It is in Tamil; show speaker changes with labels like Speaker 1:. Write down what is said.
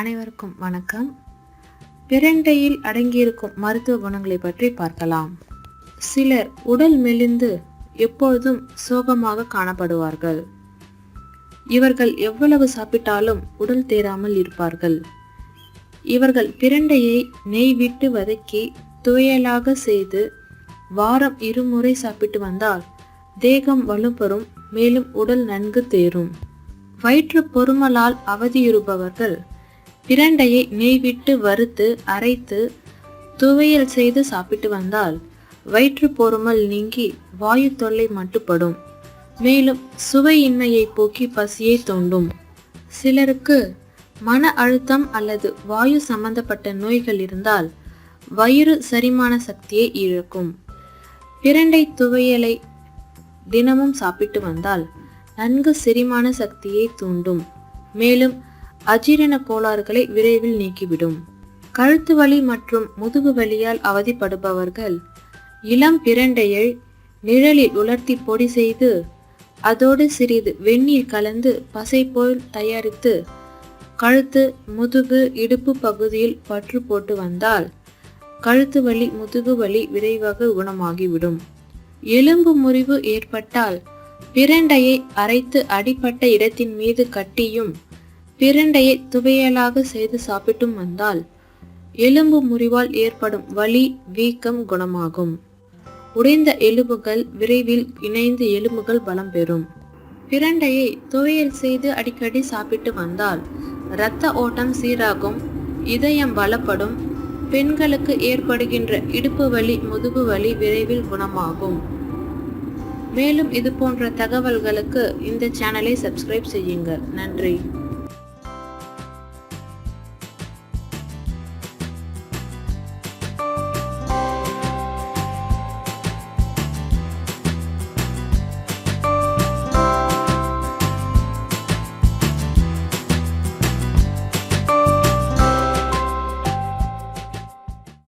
Speaker 1: அனைவருக்கும் வணக்கம். பிரண்டையில் அடங்கியிருக்கும் மருத்துவ குணங்களை பற்றி பார்க்கலாம். சிலர் உடல் மெலிந்து எப்பொழுதும் சோகமாக காணப்படுவார்கள். இவர்கள் எவ்வளவு சாப்பிட்டாலும் உடல் தேராமல் இருப்பார்கள். இவர்கள் பிரண்டையை நெய் விட்டு வதக்கி துவையலாக செய்து வாரம் இருமுறை சாப்பிட்டு வந்தால் தேகம் வலுப்பெறும் மேலும் உடல் நன்கு தேரும். வயிற்று பொறுமலால் அவதியுறுபவர்கள் பிரண்டையை நெய்விட்டு வறுத்து அரைத்து துவையல் செய்து சாப்பிட்டு வந்தால் வயிற்று பொறுமல் நீங்கி வாயு தொல்லை மட்டுப்படும். மேலும் சுவையின்மையை போக்கி பசியை தூண்டும். சிலருக்கு மன அழுத்தம் அல்லது வாயு சம்பந்தப்பட்ட நோய்கள் இருந்தால் வயிறு செரிமான சக்தியை இழக்கும். பிரண்டை துவையலை தினமும் சாப்பிட்டு வந்தால் நன்கு செரிமான சக்தியை தூண்டும். மேலும் அஜீரண கோளாறுகளை விரைவில் நீக்கிவிடும். கழுத்து வலி மற்றும் முதுகு வலியால் அவதிப்படுபவர்கள் இளம் பிரண்டையை நிழலில் உலர்த்தி பொடி செய்து அதோடு சிறிது வெந்நீர் கலந்து பசை போல் தயாரித்து கழுத்து முதுகு இடுப்பு பகுதியில் பற்று போட்டு வந்தால் கழுத்து வலி முதுகு வலி விரைவாக குணமாகிவிடும். எலும்பு முறிவு ஏற்பட்டால் பிரண்டையை அரைத்து அடிப்பட்ட இடத்தின் மீது கட்டியும் பிரண்டையை துவையலாக செய்து சாப்பிட்டும் வந்தால் எலும்பு முறிவால் ஏற்படும் வலி வீக்கம் குணமாகும். உடைந்த எலும்புகள் விரைவில் இணைந்து எலும்புகள் பலம் பெறும். பிரண்டையை துவையல் செய்து அடிக்கடி சாப்பிட்டு வந்தால் இரத்த ஓட்டம் சீராகும் இதயம் பலப்படும் பெண்களுக்கு ஏற்படுகின்ற இடுப்பு வலி முதுகு வலி விரைவில் குணமாகும். மேலும் இது போன்ற தகவல்களுக்கு இந்த சேனலை சப்ஸ்கிரைப் செய்யுங்கள். நன்றி.